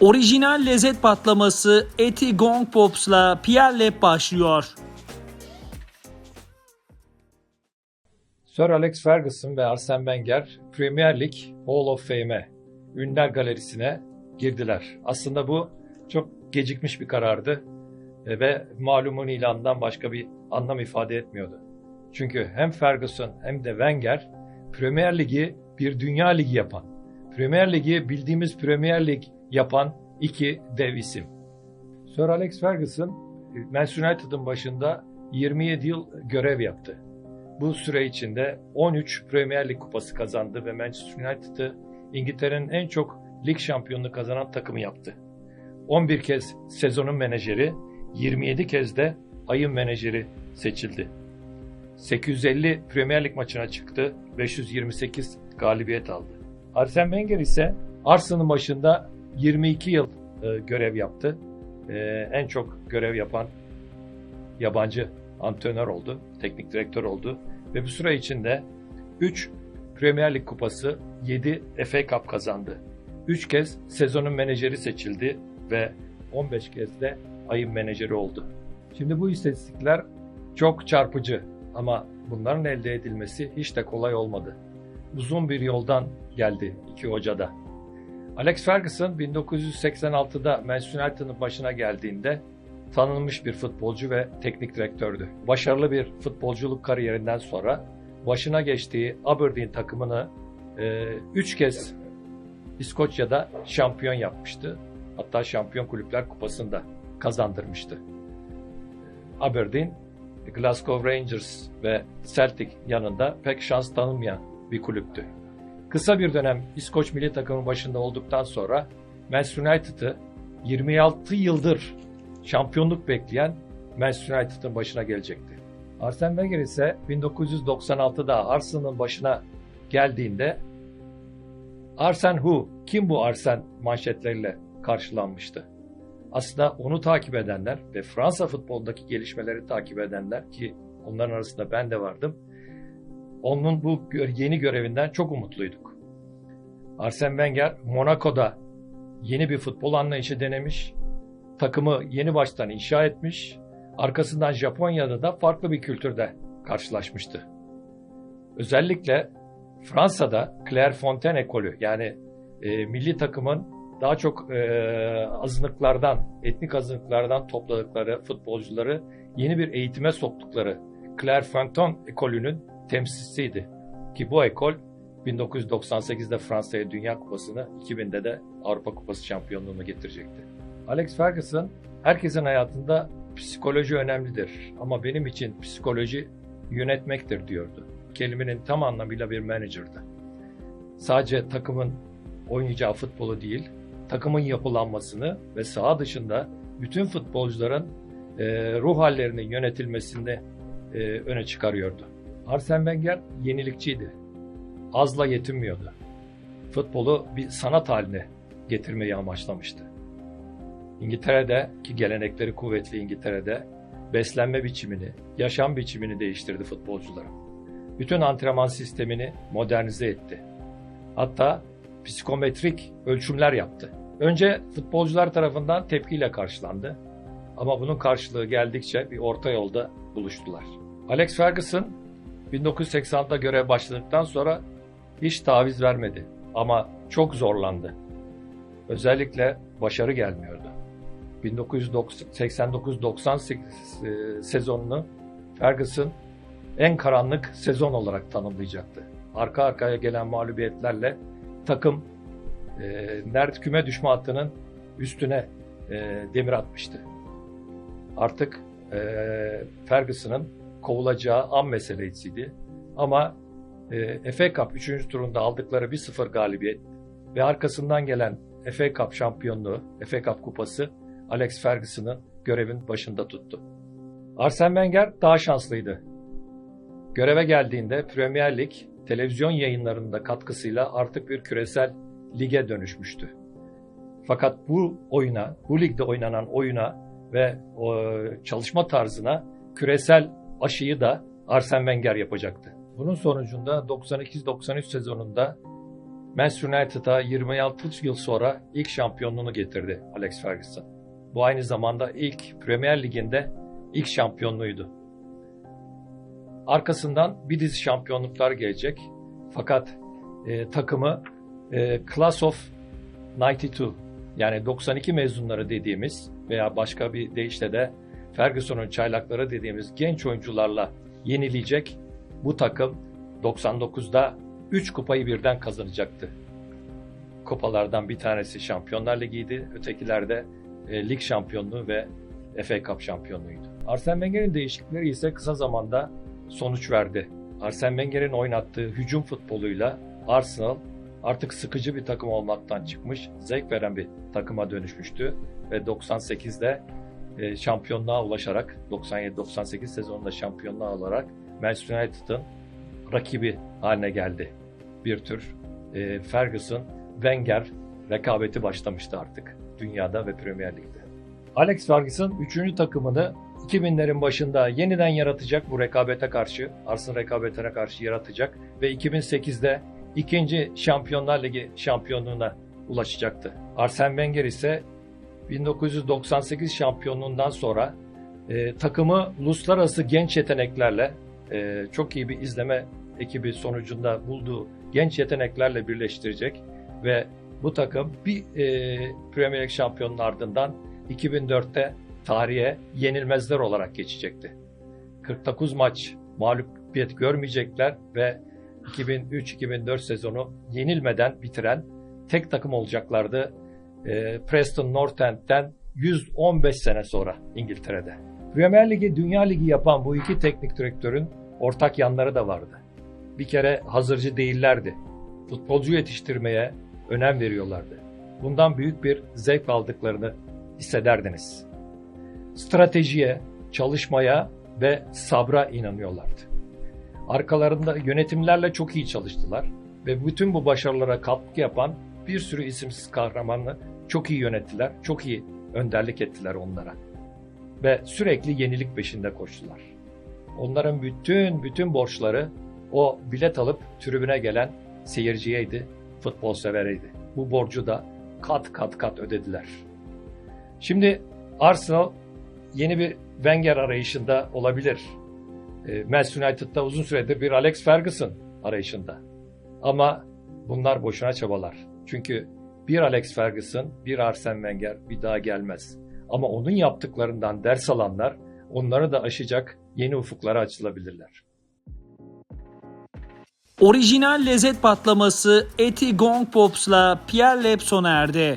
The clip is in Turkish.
Orijinal lezzet patlaması Eti Gong Pops'la Pierre Lep başlıyor. Sir Alex Ferguson ve Arsene Wenger Premier Lig Hall of Fame'e, Ünlüler Galerisi'ne girdiler. Aslında bu çok gecikmiş bir karardı e, ve malumun ilanından başka bir anlam ifade etmiyordu. Çünkü hem Ferguson hem de Wenger Premier Lig'i bir dünya ligi yapan, Premier Lig'i bildiğimiz Premier Lig yapan iki dev isim. Sir Alex Ferguson Manchester United'ın başında 27 yıl görev yaptı. Bu süre içinde 13 Premier Lig kupası kazandı ve Manchester United'ı İngiltere'nin en çok lig şampiyonluğu kazanan takımı yaptı. 11 kez sezonun menajeri, 27 kez de ayın menajeri seçildi. 850 Premier Lig maçına çıktı, 528 galibiyet aldı. Arsene Wenger ise Arsenal'ın başında 22 yıl e, görev yaptı. E, en çok görev yapan yabancı antrenör oldu, teknik direktör oldu ve bu süre içinde 3 Premier Lig kupası, 7 FA Cup kazandı. 3 kez sezonun menajeri seçildi ve 15 kez de ayın menajeri oldu. Şimdi bu istatistikler çok çarpıcı ama bunların elde edilmesi hiç de kolay olmadı. Uzun bir yoldan geldi iki hocada. Alex Ferguson 1986'da Manchester United'ın başına geldiğinde tanınmış bir futbolcu ve teknik direktördü. Başarılı bir futbolculuk kariyerinden sonra başına geçtiği Aberdeen takımını 3 kez İskoçya'da şampiyon yapmıştı. Hatta Şampiyon Kulüpler Kupası'nda kazandırmıştı. Aberdeen, Glasgow Rangers ve Celtic yanında pek şans tanınmayan bir kulüptü. Kısa bir dönem İskoç milli takımın başında olduktan sonra Manchester United'ı 26 yıldır şampiyonluk bekleyen Manchester United'ın başına gelecekti. Arsene Wenger ise 1996'da Arsenal'ın başına geldiğinde Arsene Who, kim bu Arsene manşetleriyle karşılanmıştı. Aslında onu takip edenler ve Fransa futbolundaki gelişmeleri takip edenler ki onların arasında ben de vardım. Onun bu yeni görevinden çok umutluyduk. Arsene Wenger Monaco'da yeni bir futbol anlayışı denemiş, takımı yeni baştan inşa etmiş, arkasından Japonya'da da farklı bir kültürde karşılaşmıştı. Özellikle Fransa'da Clairefontaine ekolü yani e, milli takımın daha çok e, azınlıklardan, etnik azınlıklardan topladıkları futbolcuları yeni bir eğitime soktukları Clairefontaine ekolünün temsilcisiydi. Ki bu ekol 1998'de Fransa'ya Dünya Kupası'nı, 2000'de de Avrupa Kupası şampiyonluğunu getirecekti. Alex Ferguson, herkesin hayatında psikoloji önemlidir ama benim için psikoloji yönetmektir diyordu. Kelimenin tam anlamıyla bir menajerdi. Sadece takımın oynayacağı futbolu değil, takımın yapılanmasını ve saha dışında bütün futbolcuların e, ruh hallerinin yönetilmesini e, öne çıkarıyordu. Arsene Wenger yenilikçiydi. Azla yetinmiyordu. Futbolu bir sanat haline getirmeyi amaçlamıştı. İngiltere'de ki gelenekleri kuvvetli İngiltere'de beslenme biçimini, yaşam biçimini değiştirdi futbolcuların. Bütün antrenman sistemini modernize etti. Hatta psikometrik ölçümler yaptı. Önce futbolcular tarafından tepkiyle karşılandı. Ama bunun karşılığı geldikçe bir orta yolda buluştular. Alex Ferguson 1986'da görev başladıktan sonra hiç taviz vermedi ama çok zorlandı. Özellikle başarı gelmiyordu. 1989-98 sezonunu Ferguson en karanlık sezon olarak tanımlayacaktı. Arka arkaya gelen mağlubiyetlerle takım e, nerede küme düşme hattının üstüne e, demir atmıştı. Artık e, Ferguson'ın kovulacağı an meselesiydi. Ama e, FA Cup 3. turunda aldıkları 1-0 galibiyet ve arkasından gelen FA Cup şampiyonluğu, FA Cup kupası Alex Ferguson'ın görevin başında tuttu. Arsene Wenger daha şanslıydı. Göreve geldiğinde Premier Lig televizyon yayınlarında katkısıyla artık bir küresel lige dönüşmüştü. Fakat bu oyuna, bu ligde oynanan oyuna ve o çalışma tarzına küresel aşıyı da Arsene Wenger yapacaktı. Bunun sonucunda 92-93 sezonunda Manchester United'a 26 yıl sonra ilk şampiyonluğunu getirdi Alex Ferguson. Bu aynı zamanda ilk Premier Lig'inde ilk şampiyonluğuydu. Arkasından bir dizi şampiyonluklar gelecek. Fakat e, takımı e, Class of 92 yani 92 mezunları dediğimiz veya başka bir deyişle de Ferguson'un çaylakları dediğimiz genç oyuncularla yenileyecek bu takım 99'da 3 kupayı birden kazanacaktı. Kupalardan bir tanesi Şampiyonlar Ligi'ydi, ötekiler de e, lig şampiyonluğu ve FA Cup şampiyonluğuydu. Arsene Wenger'in değişiklikleri ise kısa zamanda sonuç verdi. Arsene Wenger'in oynattığı hücum futboluyla Arsenal artık sıkıcı bir takım olmaktan çıkmış, zevk veren bir takıma dönüşmüştü ve 98'de e, şampiyonluğa ulaşarak 97-98 sezonunda şampiyonluğa olarak Manchester United'ın rakibi haline geldi. Bir tür e, Ferguson, Wenger rekabeti başlamıştı artık dünyada ve Premier Lig'de. Alex Ferguson 3. takımını 2000'lerin başında yeniden yaratacak bu rekabete karşı, Arsenal rekabetine karşı yaratacak ve 2008'de ikinci Şampiyonlar Ligi şampiyonluğuna ulaşacaktı. Arsene Wenger ise 1998 şampiyonluğundan sonra e, takımı uluslararası genç yeteneklerle e, çok iyi bir izleme ekibi sonucunda bulduğu genç yeteneklerle birleştirecek ve bu takım bir e, Premier League şampiyonunun ardından 2004'te tarihe yenilmezler olarak geçecekti. 49 maç mağlubiyet görmeyecekler ve 2003-2004 sezonu yenilmeden bitiren tek takım olacaklardı. E, Preston North End'den 115 sene sonra İngiltere'de. Premier Ligi, Dünya Ligi yapan bu iki teknik direktörün ortak yanları da vardı. Bir kere hazırcı değillerdi. Futbolcu yetiştirmeye önem veriyorlardı. Bundan büyük bir zevk aldıklarını hissederdiniz. Stratejiye, çalışmaya ve sabra inanıyorlardı. Arkalarında yönetimlerle çok iyi çalıştılar ve bütün bu başarılara katkı yapan bir sürü isimsiz kahramanı çok iyi yönettiler, çok iyi önderlik ettiler onlara. Ve sürekli yenilik peşinde koştular. Onların bütün bütün borçları o bilet alıp tribüne gelen seyirciyeydi, futbol severiydi. Bu borcu da kat kat kat ödediler. Şimdi Arsenal yeni bir Wenger arayışında olabilir. E, Manchester United'da uzun süredir bir Alex Ferguson arayışında. Ama bunlar boşuna çabalar. Çünkü bir Alex Ferguson, bir Arsene Wenger bir daha gelmez. Ama onun yaptıklarından ders alanlar onları da aşacak yeni ufuklara açılabilirler. Orijinal lezzet patlaması Eti Gong Pops'la Pierre sona erdi.